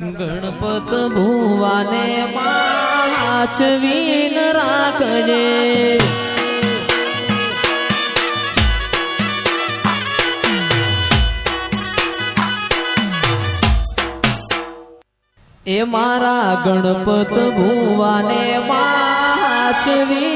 ગણપત ભુવાને પાછવીન રાખજે. એ મારા ગણપત ભુવાને પાછવી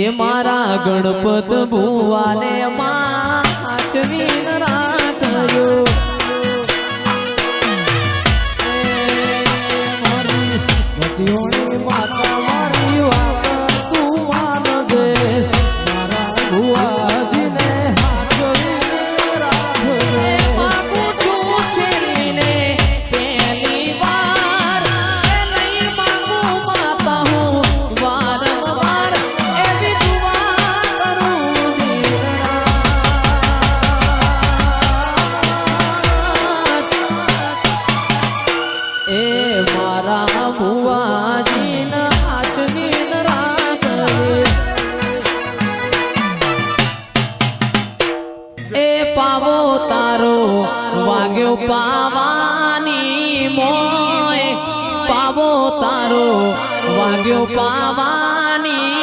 એ મારા ગણપત ભુવાને માચવી পানি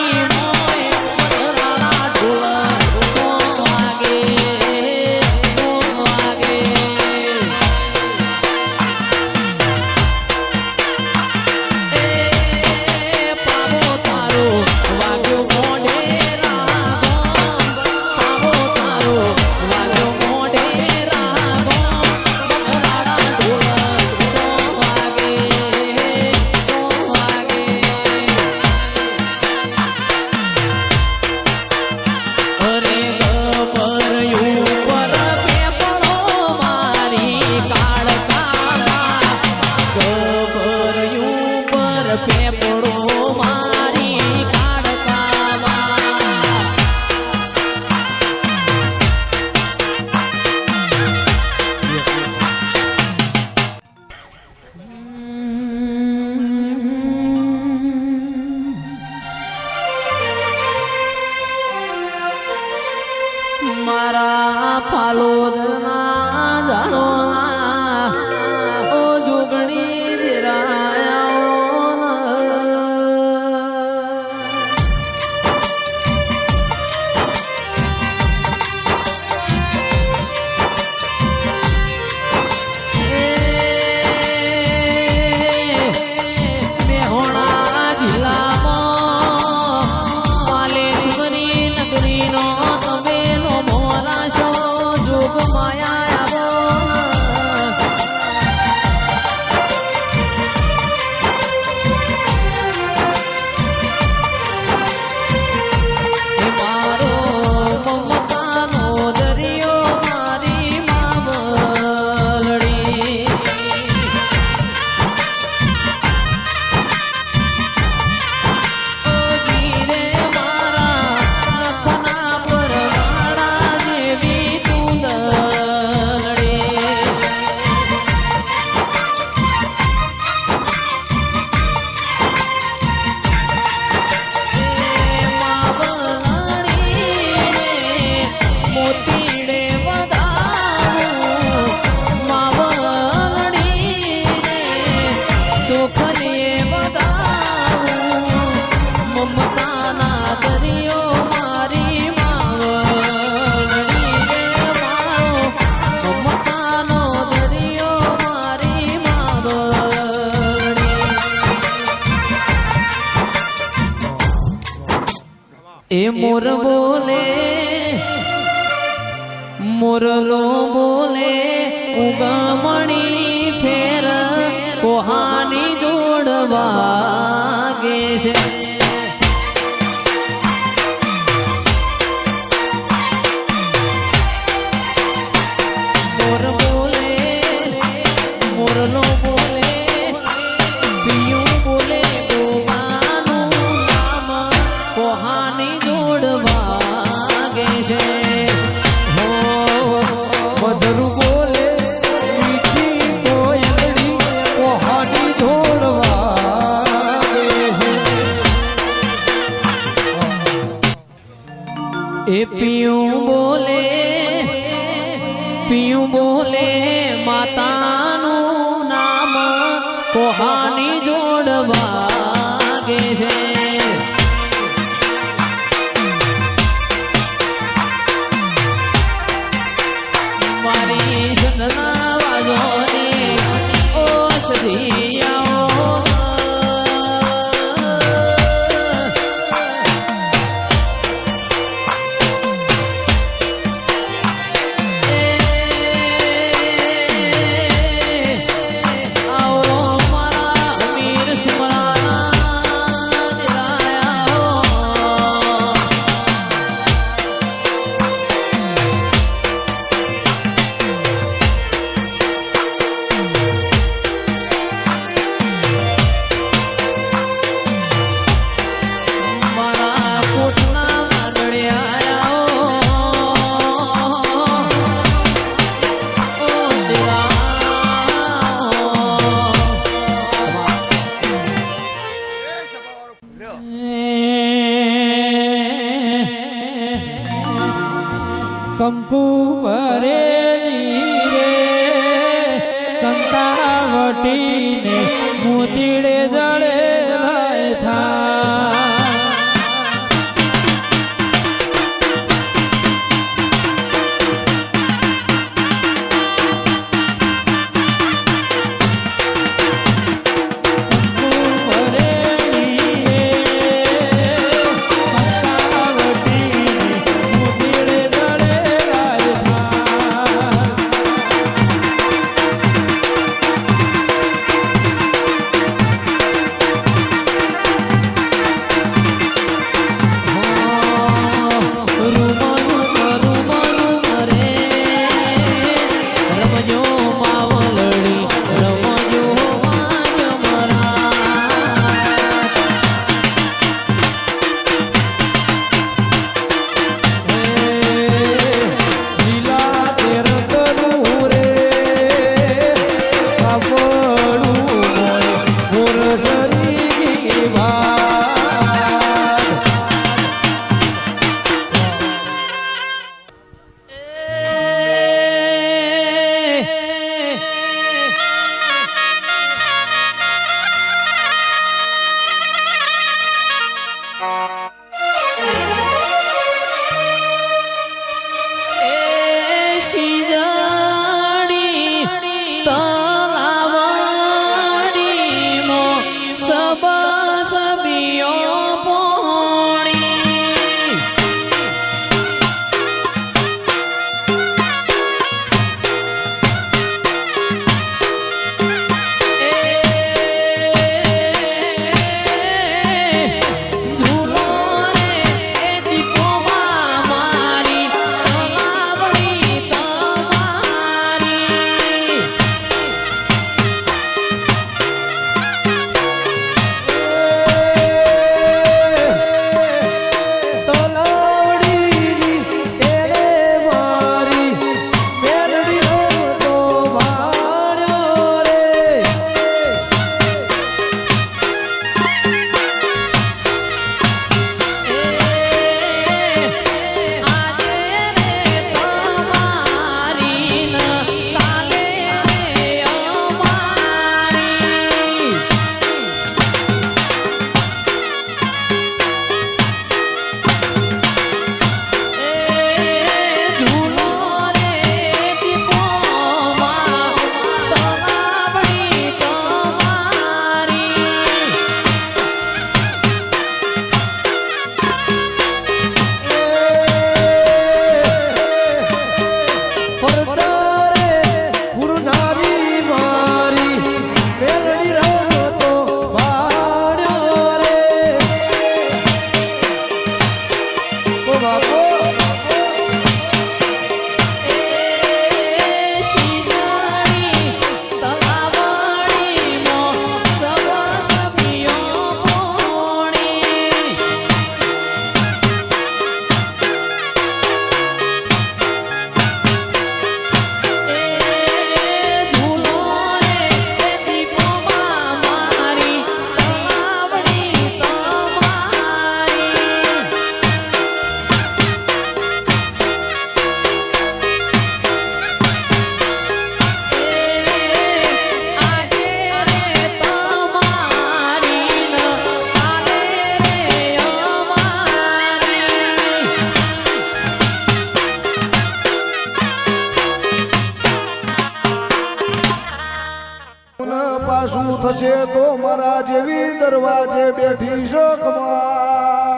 એ મોર બોલે મોરલો બોલે ઉગમણી ફેર કોહાની જોડવા કે છે. પિયું બોલે માતાનું કંકાવટીને મોતીડે જડે તો મારા જેવી દરવાજે બેઠી શોખમાં